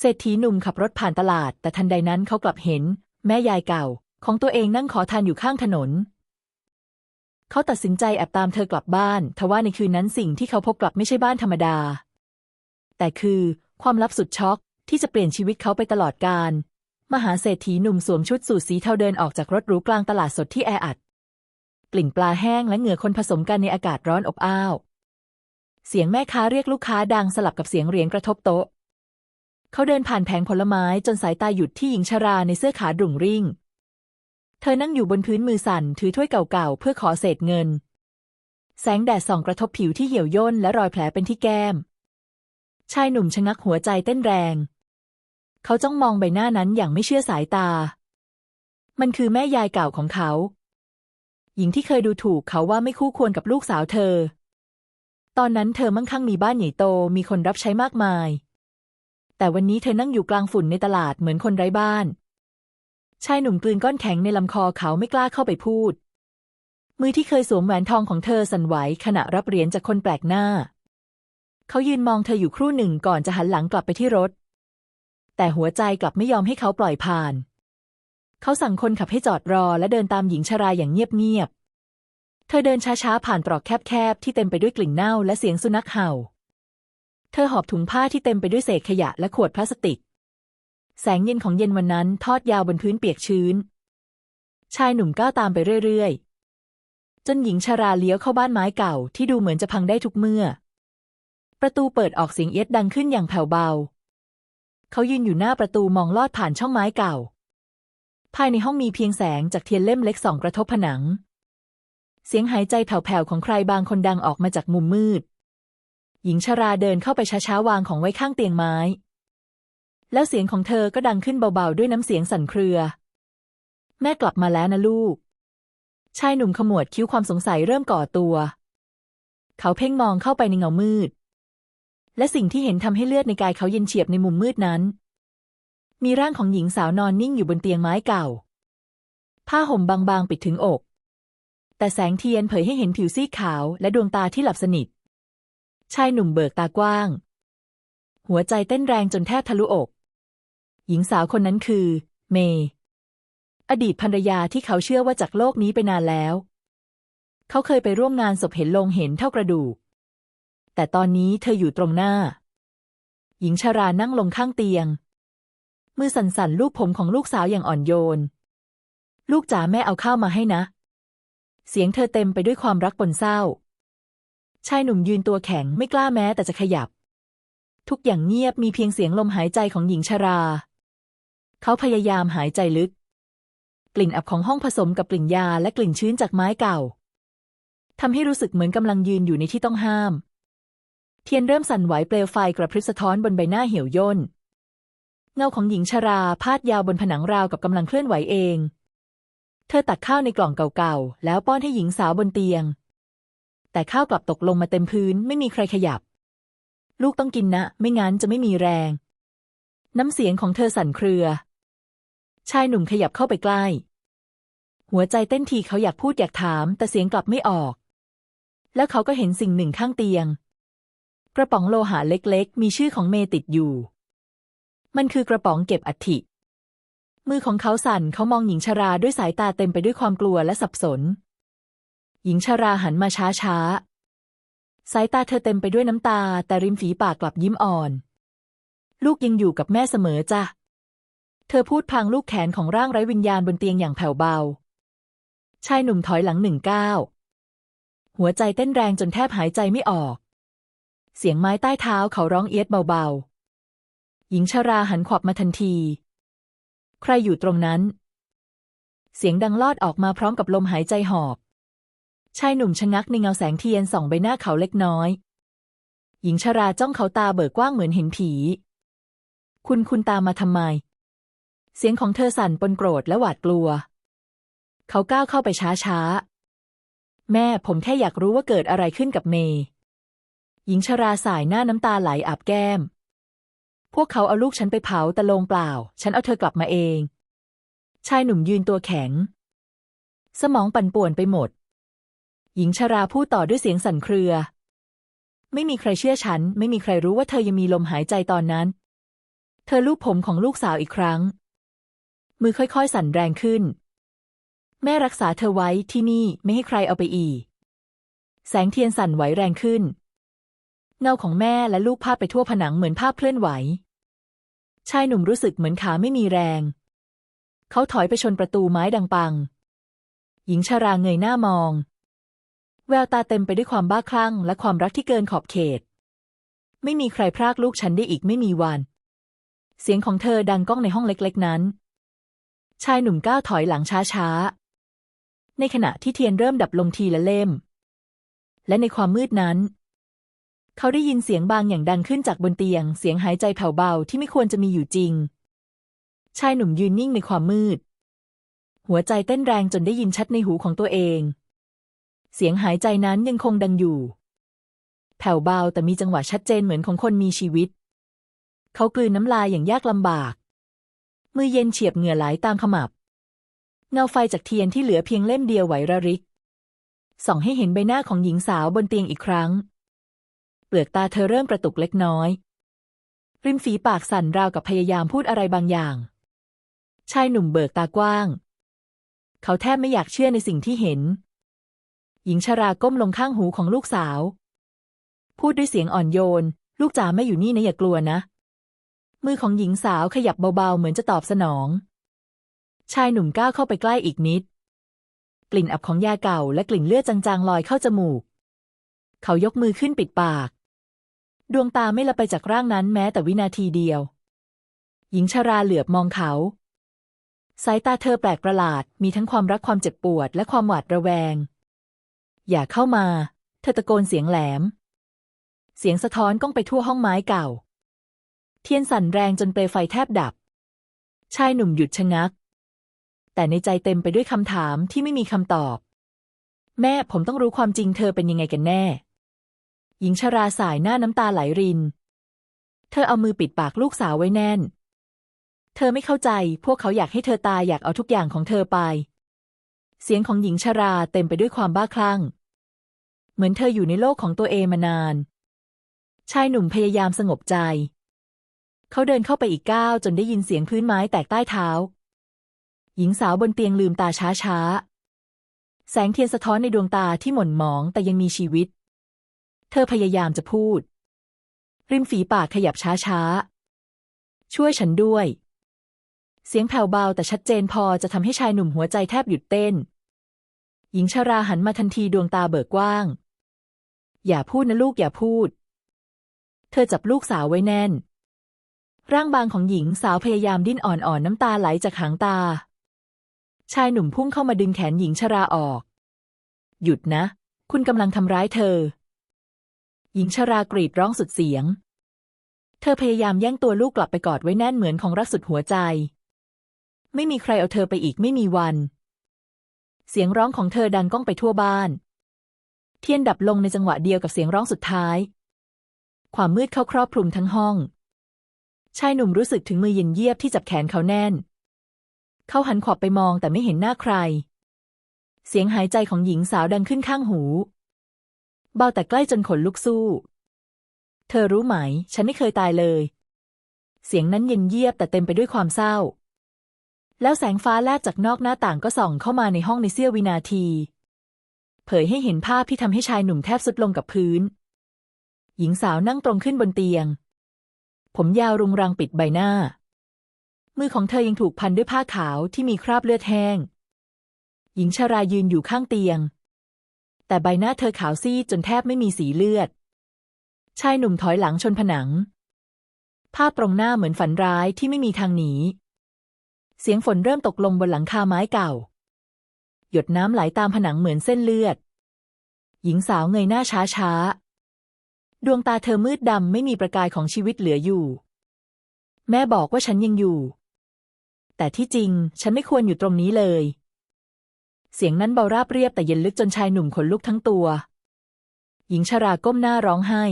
เศรษฐีหนุ่มขับรถผ่านตลาด แต่ทันใดนั้นเขากลับเห็น แม่ยายเก่า ของตัวเองนั่งขอทานอยู่ข้างถนน เขาตัดสินใจแอบตามเธอกลับบ้าน ทว่าในคืนนั้นสิ่งที่เขาพบกลับไม่ใช่บ้านธรรมดา แต่คือความลับสุดช็อกที่จะเปลี่ยนชีวิตเขาไปตลอดกาลมหาเศรษฐีหนุ่มสวมชุดสูทสีเทาเดินออกจากรถหรูกลางตลาดสดที่แออัด กลิ่นปลาแห้งและเหงื่อคนผสมกันในอากาศร้อนอบอ้าว เสียงแม่ค้าเรียกลูกค้าดังสลับกับเสียงเหรียญกระทบโต๊ะ เขาเดินผ่านแผงผลไม้จนสายตาหยุดที่หญิงชราในเสื้อขาดุ่งริ่ง เธอนั่งอยู่บนพื้นมือสั่นถือถ้วยเก่าๆเพื่อขอเศษเงิน แสงแดดส่องกระทบผิวที่เหี่ยวย่นและรอยแผลเป็นที่แก้ม ชายหนุ่มชะงักหัวใจเต้นแรง เขาจ้องมองใบหน้านั้นอย่างไม่เชื่อสายตา มันคือแม่ยายเก่าของเขา หญิงที่เคยดูถูกเขาว่าไม่คู่ควรกับลูกสาวเธอ ตอนนั้นเธอมั่งคั่งมีบ้านใหญ่โตมีคนรับใช้มากมาย แต่วันนี้เธอนั่งอยู่กลางฝุ่นในตลาดเหมือนคนไร้บ้าน ชายหนุ่มกลืนก้อนแข็งในลำคอเขาไม่กล้าเข้าไปพูด มือที่เคยสวมแหวนทองของเธอสั่นไหวขณะรับเหรียญจากคนแปลกหน้า เขายืนมองเธออยู่ครู่หนึ่งก่อนจะหันหลังกลับไปที่รถ แต่หัวใจกลับไม่ยอมให้เขาปล่อยผ่าน เขาสั่งคนขับให้จอดรอและเดินตามหญิงชราอย่างเงียบๆเธอเดินช้าๆ ผ่านตรอกแคบๆ ที่เต็มไปด้วยกลิ่นเน่าและเสียงสุนัขเห่า เธอหอบถุงผ้าที่เต็มไปด้วยเศษขยะและขวดพลาสติก แสงเย็นของเย็นวันนั้นทอดยาวบนพื้นเปียกชื้น ชายหนุ่มก้าวตามไปเรื่อยๆ จนหญิงชราเลี้ยวเข้าบ้านไม้เก่าที่ดูเหมือนจะพังได้ทุกเมื่อ ประตูเปิดออกเสียงเอียดดังขึ้นอย่างแผ่วเบา เขายืนอยู่หน้าประตูมองลอดผ่านช่องไม้เก่า ภายในห้องมีเพียงแสงจากเทียนเล่มเล็กส่องกระทบผนัง เสียงหายใจแผ่วๆของใครบางคนดังออกมาจากมุมมืด หญิงชราเดินเข้าไปช้าๆวางของไว้ข้างเตียงไม้ แล้วเสียงของเธอก็ดังขึ้นเบาๆด้วยน้ำเสียงสั่นเครือ แม่กลับมาแล้วนะลูก ชายหนุ่มขมวดคิ้วความสงสัยเริ่มก่อตัว เขาเพ่งมองเข้าไปในเงามืด และสิ่งที่เห็นทำให้เลือดในกายเขาเย็นเฉียบในมุมมืดนั้น มีร่างของหญิงสาวนอนนิ่งอยู่บนเตียงไม้เก่า ผ้าห่มบางๆปิดถึงอก แต่แสงเทียนเผยให้เห็นผิวซีดขาวและดวงตาที่หลับสนิท ชายหนุ่มเบิกตากว้าง หัวใจเต้นแรงจนแทบทะลุอก หญิงสาวคนนั้นคือ เมย์อดีตภรรยาที่เขาเชื่อว่าจากโลกนี้ไปนานแล้ว เขาเคยไปร่วมงานศพเห็นลงเห็นเท่ากระดูก แต่ตอนนี้เธออยู่ตรงหน้า หญิงชารานั่งลงข้างเตียง มือสั่นๆลูบผมของลูกสาวอย่างอ่อนโยน ลูกจ๋าแม่เอาข้าวมาให้นะ เสียงเธอเต็มไปด้วยความรักปนเศร้า ชายหนุ่มยืนตัวแข็งไม่กล้าแม้แต่จะขยับ ทุกอย่างเงียบมีเพียงเสียงลมหายใจของหญิงชรา เขาพยายามหายใจลึก กลิ่นอับของห้องผสมกับกลิ่นยาและกลิ่นชื้นจากไม้เก่าทำให้รู้สึกเหมือนกำลังยืนอยู่ในที่ต้องห้าม เทียนเริ่มสั่นไหวเปลวไฟกระพริบสะท้อนบนใบหน้าเหี่ยวย่น เงาของหญิงชราพาดยาวบนผนังราวกับกำลังเคลื่อนไหวเอง เธอตักข้าวในกล่องเก่าๆ แล้วป้อนให้หญิงสาวบนเตียง แต่ข้าวกลับตกลงมาเต็มพื้นไม่มีใครขยับ ลูกต้องกินนะ ไม่งั้นจะไม่มีแรง น้ำเสียงของเธอสั่นเครือ ชายหนุ่มขยับเข้าไปใกล้ หัวใจเต้นทีเขาอยากพูดอยากถาม แต่เสียงกลับไม่ออก แล้วเขาก็เห็นสิ่งหนึ่งข้างเตียง กระป๋องโลหะเล็กๆ มีชื่อของเมติดอยู่ มันคือกระป๋องเก็บอัฐิมือของเขาสั่นเขามองหญิงชราด้วยสายตาเต็มไปด้วยความกลัวและสับสน หญิงชราหันมาช้าๆสายตาเธอเต็มไปด้วยน้ำตา แต่ริมฝีปากกลับยิ้มอ่อน ลูกยังอยู่กับแม่เสมอจ้ะ เธอพูดพางลูกแขนของร่างไร้วิญญาณบนเตียงอย่างแผ่วเบา ชายหนุ่มถอยหลังหนึ่งก้าวหัวใจเต้นแรงจนแทบหายใจไม่ออก เสียงไม้ใต้เท้าเขาร้องเอียดเบาๆ หญิงชราหันขวับมาทันที ใครอยู่ตรงนั้น เสียงดังลอดออกมาพร้อมกับลมหายใจหอบ ชายหนุ่มชะงักในเงาแสงเทียนส่องใบหน้าเขาเล็กน้อย หญิงชราจ้องเขาตาเบิกกว้างเหมือนเห็นผี คุณคุณตามมาทำไม เสียงของเธอสั่นปนโกรธและหวาดกลัว เขาก้าวเข้าไปช้าๆแม่ผมแค่อยากรู้ว่าเกิดอะไรขึ้นกับเมย์หญิงชราสายหน้าน้ำตาไหลอาบแก้ม พวกเขาเอาลูกฉันไปเผาแต่ลงเปล่า ฉันเอาเธอกลับมาเอง ชายหนุ่มยืนตัวแข็ง สมองปั่นป่วนไปหมด หญิงชราพูดต่อด้วยเสียงสั่นเครือ ไม่มีใครเชื่อฉัน ไม่มีใครรู้ว่าเธอยังมีลมหายใจตอนนั้น เธอลูบผมของลูกสาวอีกครั้ง มือค่อยๆ สั่นแรงขึ้น แม่รักษาเธอไว้ที่นี่ไม่ให้ใครเอาไปอีก แสงเทียนสั่นไหวแรงขึ้น เงาของแม่และลูกพาดไปทั่วผนังเหมือนภาพเคลื่อนไหว ชายหนุ่มรู้สึกเหมือนขาไม่มีแรง เขาถอยไปชนประตูไม้ดังปัง หญิงชาราเงยหน้ามอง แววตาเต็มไปด้วยความบ้าคลั่ง และความรักที่เกินขอบเขต ไม่มีใครพรากลูกฉันได้อีกไม่มีวัน เสียงของเธอดังก้องในห้องเล็กๆนั้น ชายหนุ่มก้าวถอยหลังช้าๆ ในขณะที่เทียนเริ่มดับลงทีละเล่ม และในความมืดนั้น เขาได้ยินเสียงบางอย่างดังขึ้นจากบนเตียง เสียงหายใจแผ่วเบาที่ไม่ควรจะมีอยู่จริง ชายหนุ่มยืนนิ่งในความมืด หัวใจเต้นแรงจนได้ยินชัดในหูของตัวเอง เสียงหายใจนั้นยังคงดังอยู่ แผ่วเบาแต่มีจังหวะชัดเจนเหมือนของคนมีชีวิต เขากลืนน้ำลายอย่างยากลำบาก มือเย็นเฉียบเหงื่อไหลตามขมับ เงาไฟจากเทียนที่เหลือเพียงเล่มเดียวไหวระริก ส่องให้เห็นใบหน้าของหญิงสาวบนเตียงอีกครั้ง เปลือกตาเธอเริ่มกระตุกเล็กน้อย ริมฝีปากสั่นราวกับพยายามพูดอะไรบางอย่าง ชายหนุ่มเบิกตากว้าง เขาแทบไม่อยากเชื่อในสิ่งที่เห็น หญิงชราก้มลงข้างหูของลูกสาว พูดด้วยเสียงอ่อนโยน ลูกจ๋าไม่อยู่นี่นะอย่ากลัวนะ มือของหญิงสาวขยับเบาๆเหมือนจะตอบสนอง ชายหนุ่มก้าวเข้าไปใกล้อีกนิด กลิ่นอับของยาเก่าและกลิ่นเลือดจางๆลอยเข้าจมูก เขายกมือขึ้นปิดปาก ดวงตาไม่ละไปจากร่างนั้นแม้แต่วินาทีเดียว หญิงชราเหลือบมองเขาสายตาเธอแปลกประหลาด มีทั้งความรักความเจ็บปวดและความหวาดระแวง อย่าเข้ามา เธอตะโกนเสียงแหลม เสียงสะท้อนก้องไปทั่วห้องไม้เก่า เทียนสั่นแรงจนเปลวไฟแทบดับ ชายหนุ่มหยุดชะงัก แต่ในใจเต็มไปด้วยคำถามที่ไม่มีคำตอบ แม่ผมต้องรู้ความจริงเธอเป็นยังไงกันแน่ หญิงชราสายหน้าน้ำตาไหลริน เธอเอามือปิดปากลูกสาวไว้แน่น เธอไม่เข้าใจพวกเขาอยากให้เธอตายอยากเอาทุกอย่างของเธอไปเสียงของหญิงชราเต็มไปด้วยความบ้าคลั่ง เหมือนเธออยู่ในโลกของตัวเองมานาน ชายหนุ่มพยายามสงบใจ เขาเดินเข้าไปอีกก้าวจนได้ยินเสียงพื้นไม้แตกใต้เท้า หญิงสาวบนเตียงลืมตาช้าๆแสงเทียนสะท้อนในดวงตาที่หม่นหมองแต่ยังมีชีวิต เธอพยายามจะพูด ริมฝีปากขยับช้าๆช่วยฉันด้วย เสียงแผ่วเบาแต่ชัดเจนพอจะทำให้ชายหนุ่มหัวใจแทบหยุดเต้น หญิงชาราหันมาทันทีดวงตาเบิกกว้าง อย่าพูดนะลูกอย่าพูด เธอจับลูกสาวไว้แน่น ร่างบางของหญิงสาวพยายามดิ้นอ่อนๆน้ำตาไหลจากหางตา ชายหนุ่มพุ่งเข้ามาดึงแขนหญิงชราออก หยุดนะ คุณกำลังทำร้ายเธอ หญิงชรากรีดร้องสุดเสียง เธอพยายามแย่งตัวลูกกลับไปกอดไว้แน่นเหมือนของรักสุดหัวใจ ไม่มีใครเอาเธอไปอีกไม่มีวันเสียงร้องของเธอดังก้องไปทั่วบ้าน เทียนดับลงในจังหวะเดียวกับเสียงร้องสุดท้าย ความมืดเข้าครอบคลุมทั้งห้อง ชายหนุ่มรู้สึกถึงมือเย็นเยียบที่จับแขนเขาแน่น เขาหันขวับไปมองแต่ไม่เห็นหน้าใคร เสียงหายใจของหญิงสาวดังขึ้นข้างหู เบาแต่ใกล้จนขนลุกสู้ เธอรู้ไหม ฉันไม่เคยตายเลย เสียงนั้นเย็นเยียบแต่เต็มไปด้วยความเศร้า แล้วแสงฟ้าแลบจากนอกหน้าต่างก็ส่องเข้ามาในห้องในเสี้ยววินาที เผยให้เห็นภาพที่ทำให้ชายหนุ่มแทบสุดลงกับพื้น หญิงสาวนั่งตรงขึ้นบนเตียง ผมยาวรุงรังปิดใบหน้า มือของเธอยังถูกพันด้วยผ้าขาวที่มีคราบเลือดแห้ง หญิงชารายืนอยู่ข้างเตียง แต่ใบหน้าเธอขาวซีดจนแทบไม่มีสีเลือด ชายหนุ่มถอยหลังชนผนัง ภาพตรงหน้าเหมือนฝันร้ายที่ไม่มีทางหนี เสียงฝนเริ่มตกลงบนหลังคาไม้เก่า หยดน้ำไหลตามผนังเหมือนเส้นเลือด หญิงสาวเงยหน้าช้าช้าดวงตาเธอมืดดำไม่มีประกายของชีวิตเหลืออยู่ แม่บอกว่าฉันยังอยู่ แต่ที่จริงฉันไม่ควรอยู่ตรงนี้เลย เสียงนั้นเบาราบเรียบแต่เย็นลึกจนชายหนุ่มขนลุกทั้งตัว หญิงชราก้มหน้าร้องไห้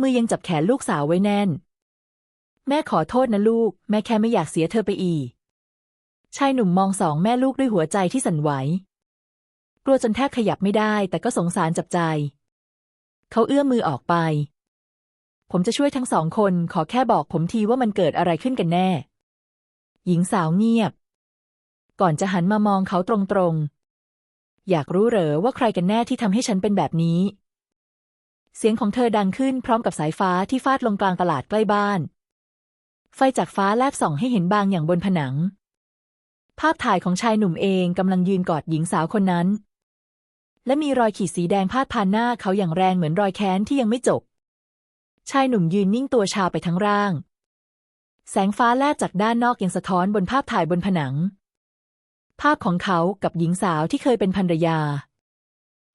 มือยังจับแขนลูกสาวไว้แน่น แม่ขอโทษนะลูก แม่แค่ไม่อยากเสียเธอไปอีก ชายหนุ่มมองสองแม่ลูกด้วยหัวใจที่สั่นไหว กลัวจนแทบขยับไม่ได้ แต่ก็สงสารจับใจ เขาเอื้อมมือออกไป ผมจะช่วยทั้งสองคนขอแค่บอกผมทีว่ามันเกิดอะไรขึ้นกันแน่ หญิงสาวเงียบ ก่อนจะหันมามองเขาตรงๆ อยากรู้เหรอว่าใครกันแน่ที่ทำให้ฉันเป็นแบบนี้ เสียงของเธอดังขึ้นพร้อมกับสายฟ้าที่ฟาดลงกลางตลาดใกล้บ้าน ไฟจากฟ้าแลบส่องให้เห็นบางอย่างบนผนัง ภาพถ่ายของชายหนุ่มเองกำลังยืนกอดหญิงสาวคนนั้น และมีรอยขีดสีแดงพาดผ่านหน้าเขาอย่างแรงเหมือนรอยแค้นที่ยังไม่จบ ชายหนุ่มยืนนิ่งตัวชาไปทั้งร่าง แสงฟ้าแลบจากด้านนอกยังสะท้อนบนภาพถ่ายบนผนัง ภาพของเขากับหญิงสาวที่เคยเป็นภรรยา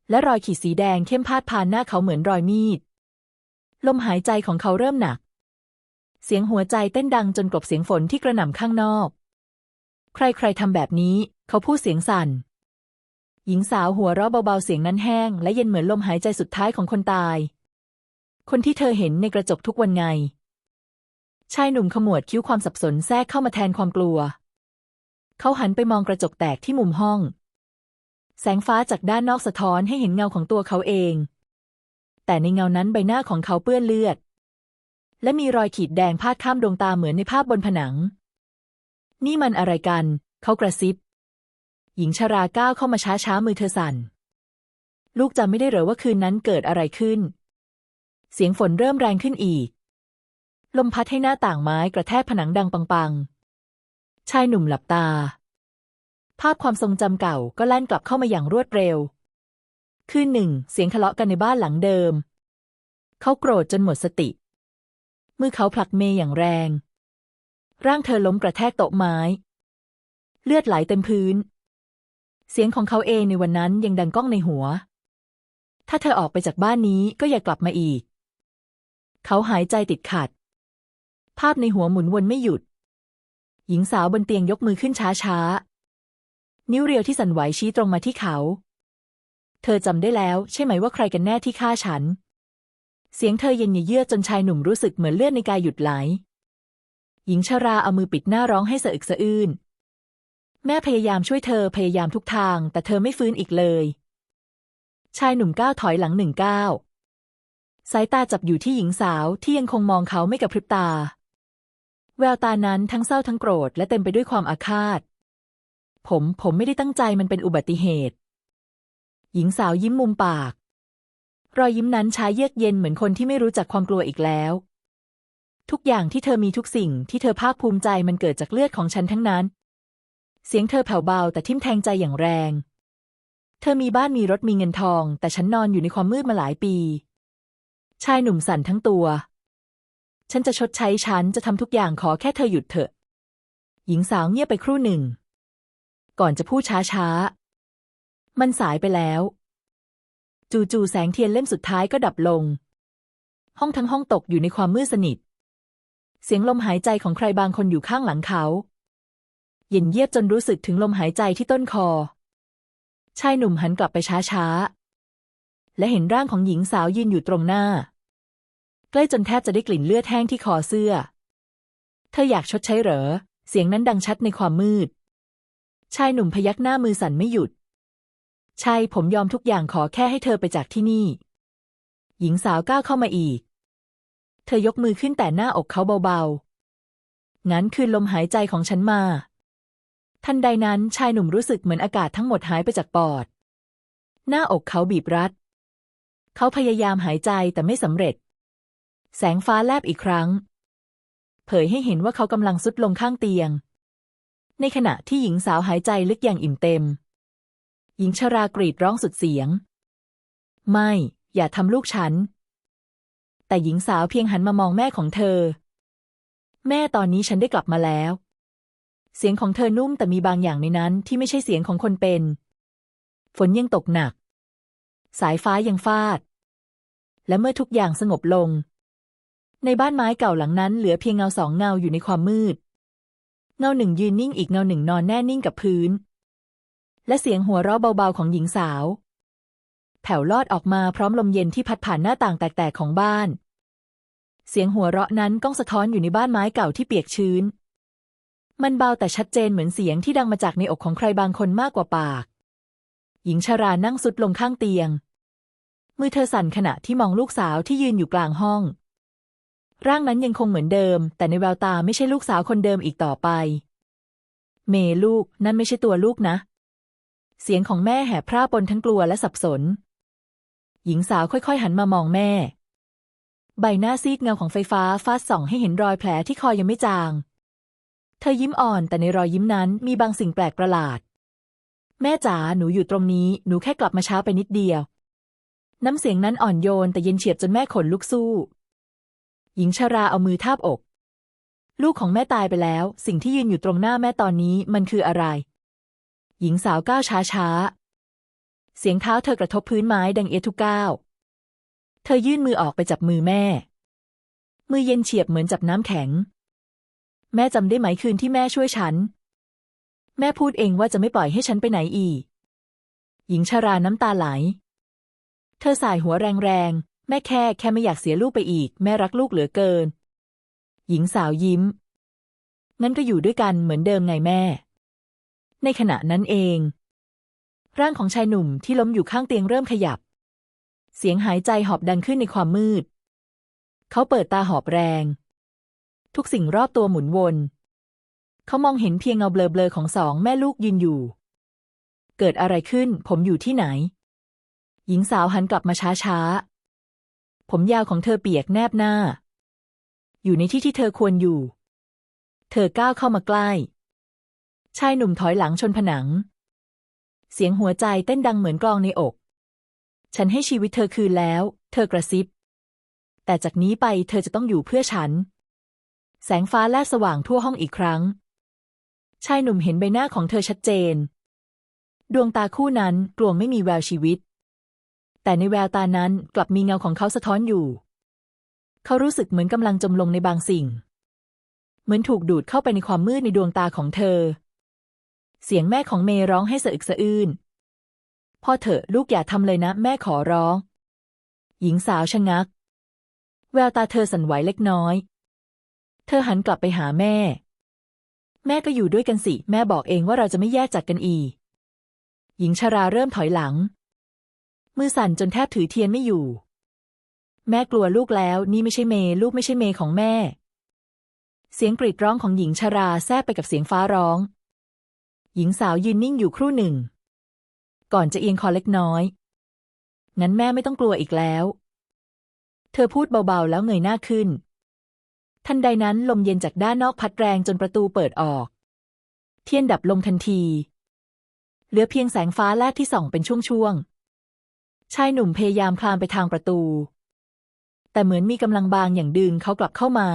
และรอยขีดสีแดงเข้มพาดผ่านหน้าเขาเหมือนรอยมีด ลมหายใจของเขาเริ่มหนัก เสียงหัวใจเต้นดังจนกลบเสียงฝนที่กระหน่ำข้างนอก ใครๆทำแบบนี้ เขาพูดเสียงสั่น หญิงสาวหัวเราะเบาๆเสียงนั้นแห้ง และเย็นเหมือนลมหายใจสุดท้ายของคนตาย คนที่เธอเห็นในกระจกทุกวันไง ชายหนุ่มขมวดคิ้วความสับสนแทรกเข้ามาแทนความกลัว เขาหันไปมองกระจกแตกที่มุมห้อง แสงฟ้าจากด้านนอกสะท้อนให้เห็นเงาของตัวเขาเอง แต่ในเงานั้นใบหน้าของเขาเปื้อนเลือด และมีรอยขีดแดงพาดข้ามดวงตาเหมือนในภาพบนผนัง นี่มันอะไรกัน เขากระซิบ หญิงชราก้าวเข้ามาช้าช้าๆมือเธอสั่น ลูกจำไม่ได้เหรอว่าคืนนั้นเกิดอะไรขึ้น เสียงฝนเริ่มแรงขึ้นอีก ลมพัดให้หน้าต่างไม้กระแทกผนังดังปังๆ ชายหนุ่มหลับตา ภาพความทรงจำเก่าก็แล่นกลับเข้ามาอย่างรวดเร็ว คืนหนึ่ง เสียงทะเลาะกันในบ้านหลังเดิม เขาโกรธจนหมดสติ มือเขาผลักเมย์อย่างแรง ร่างเธอล้มกระแทกโต๊ะไม้ เลือดไหลเต็มพื้น เสียงของเขาเองในวันนั้นยังดังก้องในหัว ถ้าเธอออกไปจากบ้านนี้ก็อย่ากลับมาอีก เขาหายใจติดขัด ภาพในหัวหมุนวนไม่หยุด หญิงสาวบนเตียงยกมือขึ้นช้าๆ นิ้วเรียวที่สั่นไหวชี้ตรงมาที่เขา เธอจำได้แล้วใช่ไหมว่าใครกันแน่ที่ฆ่าฉันเสียงเธอเย็นเยือกจนชายหนุ่มรู้สึกเหมือนเลือดในกายหยุดไหล หญิงชราเอามือปิดหน้าร้องให้สะอึกสะอื้น แม่พยายามช่วยเธอพยายามทุกทาง แต่เธอไม่ฟื้นอีกเลย ชายหนุ่มก้าวถอยหลังหนึ่งก้าวสายตาจับอยู่ที่หญิงสาวที่ยังคงมองเขาไม่กระพริบตา แววตานั้นทั้งเศร้าทั้งโกรธและเต็มไปด้วยความอาฆาต ผมผมไม่ได้ตั้งใจมันเป็นอุบัติเหตุ หญิงสาวยิ้มมุมปาก รอยยิ้มนั้นช้าเยือกเย็นเหมือนคนที่ไม่รู้จักความกลัวอีกแล้ว ทุกอย่างที่เธอมีทุกสิ่งที่เธอภาคภูมิใจมันเกิดจากเลือดของฉันทั้งนั้น เสียงเธอแผ่วเบาแต่ทิ่มแทงใจอย่างแรง เธอมีบ้านมีรถมีเงินทอง แต่ฉันนอนอยู่ในความมืดมาหลายปี ชายหนุ่มสั่นทั้งตัว ฉันจะชดใช้ฉันจะทำทุกอย่างขอแค่เธอหยุดเถอะ หญิงสาวเงียบไปครู่หนึ่ง ก่อนจะพูดช้าๆ มันสายไปแล้ว จู่ๆแสงเทียนเล่มสุดท้ายก็ดับลง ห้องทั้งห้องตกอยู่ในความมืดสนิท เสียงลมหายใจของใครบางคนอยู่ข้างหลังเขา เย็นเยียบจนรู้สึกถึงลมหายใจที่ต้นคอ ชายหนุ่มหันกลับไปช้าๆ และเห็นร่างของหญิงสาวยืนอยู่ตรงหน้า ใกล้จนแทบจะได้กลิ่นเลือดแห้งที่คอเสื้อ เธออยากชดใช้เหรอ เสียงนั้นดังชัดในความมืด ชายหนุ่มพยักหน้ามือสั่นไม่หยุด ใช่ผมยอมทุกอย่างขอแค่ให้เธอไปจากที่นี่ หญิงสาวก้าวเข้ามาอีก เธอยกมือขึ้นแต่หน้าอกเขาเบาๆ งั้นคืนลมหายใจของฉันมา ทันใดนั้นชายหนุ่มรู้สึกเหมือนอากาศทั้งหมดหายไปจากปอด หน้าอกเขาบีบรัด เขาพยายามหายใจแต่ไม่สำเร็จ แสงฟ้าแลบอีกครั้ง เผยให้เห็นว่าเขากำลังสุดลงข้างเตียง ในขณะที่หญิงสาวหายใจลึกอย่างอิ่มเต็ม หญิงชรากรีดร้องสุดเสียง ไม่ อย่าทำลูกฉัน แต่หญิงสาวเพียงหันมามองแม่ของเธอ แม่ตอนนี้ฉันได้กลับมาแล้ว เสียงของเธอนุ่มแต่มีบางอย่างในนั้นที่ไม่ใช่เสียงของคนเป็น ฝนยังตกหนัก สายฟ้ายังฟาด และเมื่อทุกอย่างสงบลง ในบ้านไม้เก่าหลังนั้นเหลือเพียงเงาสองเงาอยู่ในความมืด เงาหนึ่งยืนนิ่งอีกเงาหนึ่งนอนแน่นิ่งกับพื้น และเสียงหัวเราะเบาๆของหญิงสาวแผ่วลอดออกมาพร้อมลมเย็นที่พัดผ่านหน้าต่างแตกๆของบ้าน เสียงหัวเราะนั้นก้องสะท้อนอยู่ในบ้านไม้เก่าที่เปียกชื้น มันเบาแต่ชัดเจนเหมือนเสียงที่ดังมาจากในอกของใครบางคนมากกว่าปาก หญิงชารานั่งสุดลงข้างเตียง มือเธอสั่นขณะที่มองลูกสาวที่ยืนอยู่กลางห้อง ร่างนั้นยังคงเหมือนเดิม แต่ในแววตาไม่ใช่ลูกสาวคนเดิมอีกต่อไป เมลูกนั่นไม่ใช่ตัวลูกนะ เสียงของแม่แหบพร่าปนทั้งกลัวและสับสน หญิงสาวค่อยๆ หันมามองแม่ ใบหน้าซีดเงาของไฟฟ้าฟาดส่องให้เห็นรอยแผลที่คอยังไม่จาง เธอยิ้มอ่อนแต่ในรอยยิ้มนั้นมีบางสิ่งแปลกประหลาด แม่จ๋าหนูอยู่ตรงนี้หนูแค่กลับมาช้าไปนิดเดียว น้ำเสียงนั้นอ่อนโยนแต่เย็นเฉียบจนแม่ขนลุกสู้ หญิงชาราเอามือทาบอก ลูกของแม่ตายไปแล้ว สิ่งที่ยืนอยู่ตรงหน้าแม่ตอนนี้มันคืออะไร หญิงสาวก้าวช้าช้าเสียงเท้าเธอกระทบพื้นไม้ดังเอทุกก้าว เธอยื่นมือออกไปจับมือแม่ มือเย็นเฉียบเหมือนจับน้ำแข็ง แม่จำได้ไหมคืนที่แม่ช่วยฉัน แม่พูดเองว่าจะไม่ปล่อยให้ฉันไปไหนอีก หญิงชาราน้ำตาไหล เธอสายหัวแรงๆ แม่แค่แค่ไม่อยากเสียลูกไปอีก แม่รักลูกเหลือเกิน หญิงสาวยิ้ม งั้นก็อยู่ด้วยกันเหมือนเดิมไงแม่ ในขณะนั้นเอง ร่างของชายหนุ่มที่ล้มอยู่ข้างเตียงเริ่มขยับ เสียงหายใจหอบดังขึ้นในความมืด เขาเปิดตาหอบแรง ทุกสิ่งรอบตัวหมุนวน เขามองเห็นเพียงเงาเบลอๆของสองแม่ลูกยืนอยู่ เกิดอะไรขึ้น ผมอยู่ที่ไหน หญิงสาวหันกลับมาช้าๆ ผมยาวของเธอเปียกแนบหน้า อยู่ในที่ที่เธอควรอยู่ เธอก้าวเข้ามาใกล้ ชายหนุ่มถอยหลังชนผนัง เสียงหัวใจเต้นดังเหมือนกลองในอก ฉันให้ชีวิตเธอคืนแล้ว เธอกระซิบ แต่จากนี้ไปเธอจะต้องอยู่เพื่อฉัน แสงฟ้าแลบสว่างทั่วห้องอีกครั้ง ชายหนุ่มเห็นใบหน้าของเธอชัดเจน ดวงตาคู่นั้นกลวงไม่มีแววชีวิต แต่ในแววตานั้นกลับมีเงาของเขาสะท้อนอยู่ เขารู้สึกเหมือนกำลังจมลงในบางสิ่ง เหมือนถูกดูดเข้าไปในความมืดในดวงตาของเธอ เสียงแม่ของเมย์ร้องให้สะอึกสะอื้น พ่อเถอะลูกอย่าทำเลยนะ แม่ขอร้อง หญิงสาวชะงัก แววตาเธอสั่นไหวเล็กน้อย เธอหันกลับไปหาแม่ แม่ก็อยู่ด้วยกันสิ แม่บอกเองว่าเราจะไม่แยกจากกันอีก หญิงชาราเริ่มถอยหลัง มือสั่นจนแทบถือเทียนไม่อยู่ แม่กลัวลูกแล้ว นี่ไม่ใช่เมลูกไม่ใช่เมย์ของแม่ เสียงกรีดร้องของหญิงชาราแทรกไปกับเสียงฟ้าร้อง หญิงสาวยืนนิ่งอยู่ครู่หนึ่ง ก่อนจะเอียงคอเล็กน้อย งั้นแม่ไม่ต้องกลัวอีกแล้ว เธอพูดเบาๆ แล้วเงยหน้าขึ้น ทันใดนั้นลมเย็นจากด้านนอกพัดแรงจนประตูเปิดออก เทียนดับลงทันที เหลือเพียงแสงฟ้าแลบที่ส่องเป็นช่วงๆ ชายหนุ่มพยายามคลานไปทางประตู แต่เหมือนมีกำลังบางอย่างดึงเขากลับเข้ามา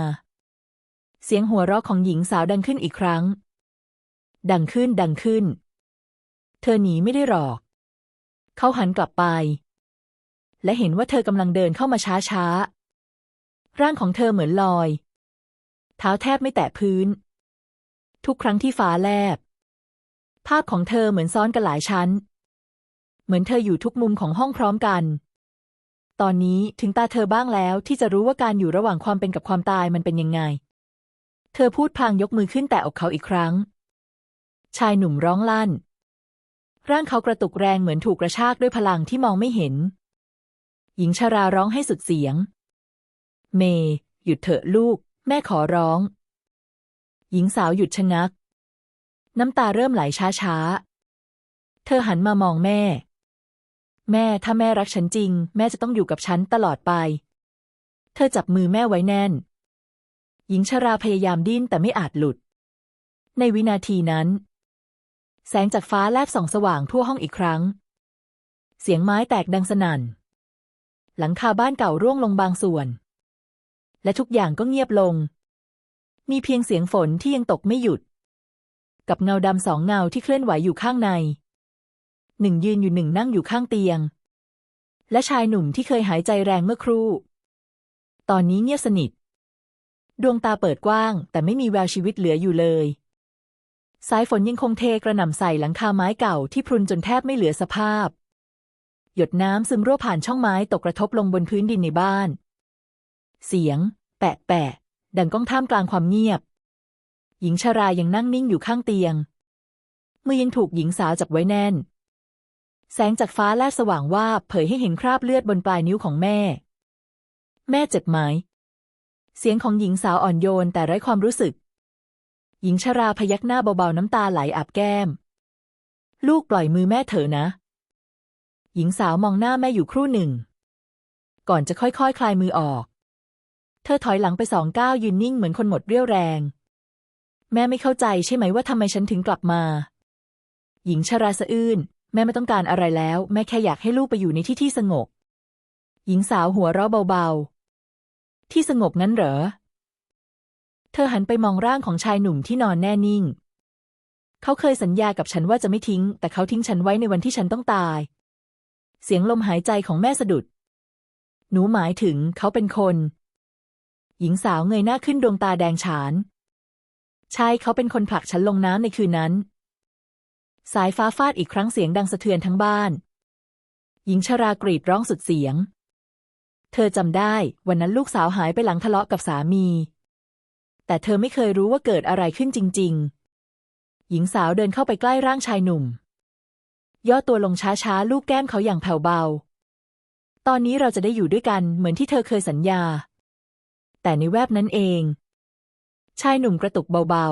เสียงหัวเราะของหญิงสาวดังขึ้นอีกครั้ง ดังขึ้นดังขึ้นเธอหนีไม่ได้หรอก เขาหันกลับไป และเห็นว่าเธอกำลังเดินเข้ามาช้าๆร่างของเธอเหมือนลอย เท้าแทบไม่แตะพื้น ทุกครั้งที่ฟ้าแลบ ภาพของเธอเหมือนซ้อนกันหลายชั้น เหมือนเธออยู่ทุกมุมของห้องพร้อมกัน ตอนนี้ถึงตาเธอบ้างแล้วที่จะรู้ว่าการอยู่ระหว่างความเป็นกับความตายมันเป็นยังไง เธอพูดพางยกมือขึ้นแตะอกเขาอีกครั้ง ชายหนุ่มร้องลั่น ร่างเขากระตุกแรงเหมือนถูกกระชากด้วยพลังที่มองไม่เห็น หญิงชาราร้องให้สุดเสียง เมย์หยุดเถอะลูก แม่ขอร้อง หญิงสาวหยุดชะงัก น้ำตาเริ่มไหลช้าๆ เธอหันมามองแม่ แม่ถ้าแม่รักฉันจริง แม่จะต้องอยู่กับฉันตลอดไป เธอจับมือแม่ไว้แน่น หญิงชาราพยายามดิ้นแต่ไม่อาจหลุด ในวินาทีนั้น แสงจากฟ้าแลบส่องสว่างทั่วห้องอีกครั้ง เสียงไม้แตกดังสนั่น หลังคาบ้านเก่าร่วงลงบางส่วน และทุกอย่างก็เงียบลง มีเพียงเสียงฝนที่ยังตกไม่หยุด กับเงาดำสองเงาที่เคลื่อนไหวอยู่ข้างใน หนึ่งยืนอยู่หนึ่งนั่งอยู่ข้างเตียง และชายหนุ่มที่เคยหายใจแรงเมื่อครู่ ตอนนี้เงียบสนิท ดวงตาเปิดกว้าง แต่ไม่มีแววชีวิตเหลืออยู่เลย สายฝนยังคงเทกระหน่ำใส่หลังคาไม้เก่าที่พรุนจนแทบไม่เหลือสภาพ หยดน้ำซึมรั่วผ่านช่องไม้ตกกระทบลงบนพื้นดินในบ้าน เสียง แปะแปะ ดังก้องท่ามกลางความเงียบ หญิงชารายังนั่งนิ่งอยู่ข้างเตียง มือยังถูกหญิงสาวจับไว้แน่น แสงจากฟ้าแลบสว่างวาบเผยให้เห็นคราบเลือดบนปลายนิ้วของแม่ แม่เจ็บไหมเสียงของหญิงสาวอ่อนโยนแต่ไร้ความรู้สึก หญิงชราพยักหน้าเบาๆน้ำตาไหลอาบแก้ม ลูกปล่อยมือแม่เถอะนะ หญิงสาวมองหน้าแม่อยู่ครู่หนึ่ง ก่อนจะค่อยๆคคลายมือออก เธอถอยหลังไปสองก้าวยืนนิ่งเหมือนคนหมดเรี่ยวแรง แม่ไม่เข้าใจใช่ไหมว่าทำไมฉันถึงกลับมา หญิงชราสะอื้นแม่ไม่ต้องการอะไรแล้ว แม่แค่อยากให้ลูกไปอยู่ในที่ที่สงบ หญิงสาวหัวเราะเบาๆ ที่สงบงั้นเหรอ เธอหันไปมองร่างของชายหนุ่มที่นอนแน่นิ่ง เขาเคยสัญญากับฉันว่าจะไม่ทิ้ง แต่เขาทิ้งฉันไว้ในวันที่ฉันต้องตาย เสียงลมหายใจของแม่สะดุด หนูหมายถึงเขาเป็นคน หญิงสาวเงยหน้าขึ้นดวงตาแดงฉาน ใช่เขาเป็นคนผลักฉันลงน้ำในคืนนั้น สายฟ้าฟาดอีกครั้งเสียงดังสะเทือนทั้งบ้าน หญิงชรากรีดร้องสุดเสียง เธอจำได้วันนั้นลูกสาวหายไปหลังทะเลาะกับสามี แต่เธอไม่เคยรู้ว่าเกิดอะไรขึ้นจริง ๆ หญิงสาวเดินเข้าไปใกล้ร่างชายหนุ่ม ย่อตัวลงช้าๆ ลูกแก้มเขาอย่างแผ่วเบา ตอนนี้เราจะได้อยู่ด้วยกันเหมือนที่เธอเคยสัญญา แต่ในแวบนั้นเอง ชายหนุ่มกระตุกเบา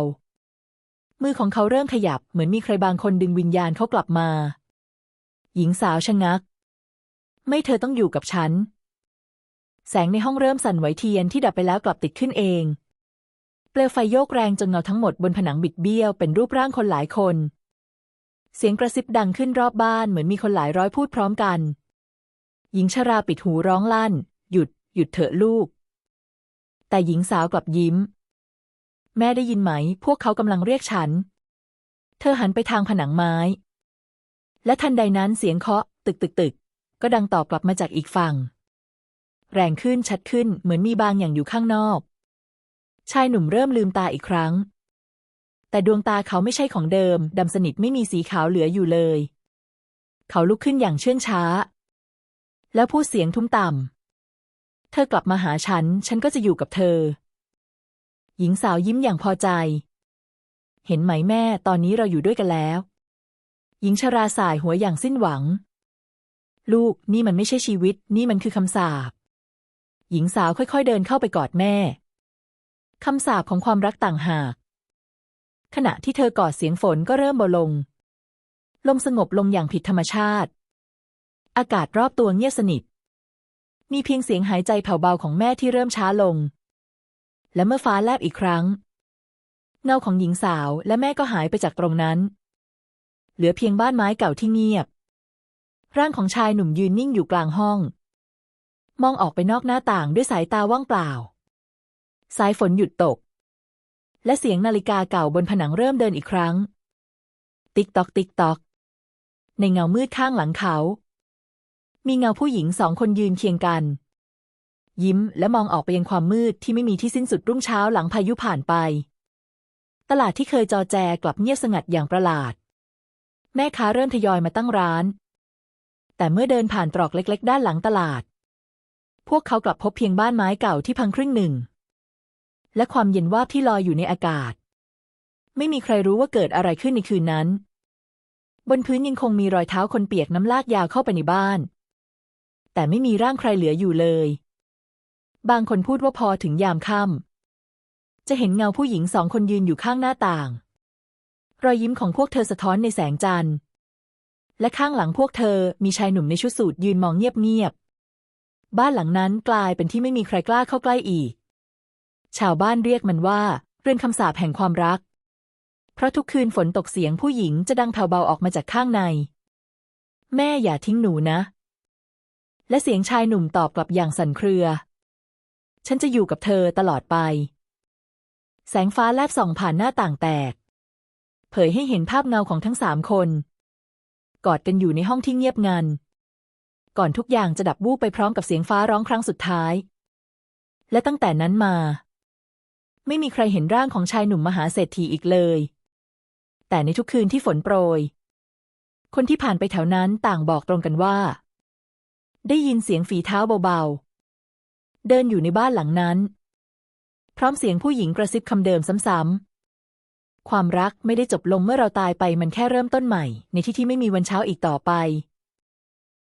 ๆ มือของเขาเริ่มขยับเหมือนมีใครบางคนดึงวิญญาณเขากลับมา หญิงสาวชะงัก ไม่เธอต้องอยู่กับฉัน แสงในห้องเริ่มสั่นไหวเทียนที่ดับไปแล้วกลับติดขึ้นเอง เปลวไฟโยกแรงจนเงาทั้งหมดบนผนังบิดเบี้ยวเป็นรูปร่างคนหลายคน เสียงกระซิบดังขึ้นรอบบ้านเหมือนมีคนหลายร้อยพูดพร้อมกัน หญิงชราปิดหูร้องลั่น หยุด หยุดเถอะลูก แต่หญิงสาวกลับยิ้ม แม่ได้ยินไหม พวกเขากำลังเรียกฉัน เธอหันไปทางผนังไม้ และทันใดนั้นเสียงเคาะ ตึกตึกตึก ก็ดังตอบกลับมาจากอีกฝั่ง แรงขึ้นชัดขึ้นเหมือนมีบางอย่างอยู่ข้างนอก ชายหนุ่มเริ่มลืมตาอีกครั้ง แต่ดวงตาเขาไม่ใช่ของเดิม ดำสนิทไม่มีสีขาวเหลืออยู่เลย เขาลุกขึ้นอย่างเชื่องช้า แล้วพูดเสียงทุ้มต่ำเธอกลับมาหาฉัน ฉันก็จะอยู่กับเธอ หญิงสาวยิ้มอย่างพอใจ เห็นไหมแม่ ตอนนี้เราอยู่ด้วยกันแล้ว หญิงชราสายหัวอย่างสิ้นหวัง ลูก นี่มันไม่ใช่ชีวิต นี่มันคือคำสาปหญิงสาวค่อยๆเดินเข้าไปกอดแม่ คำสาปของความรักต่างหาก ขณะที่เธอกอดเสียงฝนก็เริ่มเบาลง ลมสงบลงอย่างผิดธรรมชาติ อากาศรอบตัวเงียบสนิท มีเพียงเสียงหายใจแผ่วเบาของแม่ที่เริ่มช้าลง และเมื่อฟ้าแลบอีกครั้ง เงาของหญิงสาวและแม่ก็หายไปจากตรงนั้น เหลือเพียงบ้านไม้เก่าที่เงียบ ร่างของชายหนุ่มยืนนิ่งอยู่กลางห้อง มองออกไปนอกหน้าต่างด้วยสายตาว่างเปล่า สายฝนหยุดตก และเสียงนาฬิกาเก่าบนผนังเริ่มเดินอีกครั้ง ติ๊กตอก ติ๊กตอก ในเงามืดข้างหลังเขา มีเงาผู้หญิงสองคนยืนเคียงกัน ยิ้มและมองออกไปยังความมืดที่ไม่มีที่สิ้นสุดรุ่งเช้าหลังพายุผ่านไป ตลาดที่เคยจอแจกลับเงียบสงัดอย่างประหลาด แม่ค้าเริ่มทยอยมาตั้งร้าน แต่เมื่อเดินผ่านตรอกเล็ก ๆ ด้านหลังตลาด พวกเขากลับพบเพียงบ้านไม้เก่าที่พังครึ่งหนึ่ง และความเย็นวาบที่ลอยอยู่ในอากาศ ไม่มีใครรู้ว่าเกิดอะไรขึ้นในคืนนั้น บนพื้นยังคงมีรอยเท้าคนเปียกน้ำลากยาวเข้าไปในบ้าน แต่ไม่มีร่างใครเหลืออยู่เลย บางคนพูดว่าพอถึงยามค่ำจะเห็นเงาผู้หญิงสองคนยืนอยู่ข้างหน้าต่าง รอยยิ้มของพวกเธอสะท้อนในแสงจันทร์และข้างหลังพวกเธอมีชายหนุ่มในชุดสูทยืนมองเงียบๆ บ้านหลังนั้นกลายเป็นที่ไม่มีใครกล้าเข้าใกล้อีก ชาวบ้านเรียกมันว่า เรือนคำสาปแห่งความรัก เพราะทุกคืนฝนตกเสียงผู้หญิงจะดังแผ่วเบาออกมาจากข้างใน แม่อย่าทิ้งหนูนะ และเสียงชายหนุ่มตอบกลับอย่างสั่นเครือ ฉันจะอยู่กับเธอตลอดไป แสงฟ้าแลบส่องผ่านหน้าต่างแตก เผยให้เห็นภาพเงาของทั้งสามคน กอดกันอยู่ในห้องที่เงียบงันก่อนทุกอย่างจะดับวูบไปพร้อมกับเสียงฟ้าร้องครั้งสุดท้าย และตั้งแต่นั้นมา ไม่มีใครเห็นร่างของชายหนุ่มมหาเศรษฐีอีกเลย แต่ในทุกคืนที่ฝนโปรย คนที่ผ่านไปแถวนั้นต่างบอกตรงกันว่า ได้ยินเสียงฝีเท้าเบาๆ เดินอยู่ในบ้านหลังนั้น พร้อมเสียงผู้หญิงกระซิบคำเดิมซ้ำๆ ความรักไม่ได้จบลงเมื่อเราตายไปมันแค่เริ่มต้นใหม่ ในที่ที่ไม่มีวันเช้าอีกต่อไป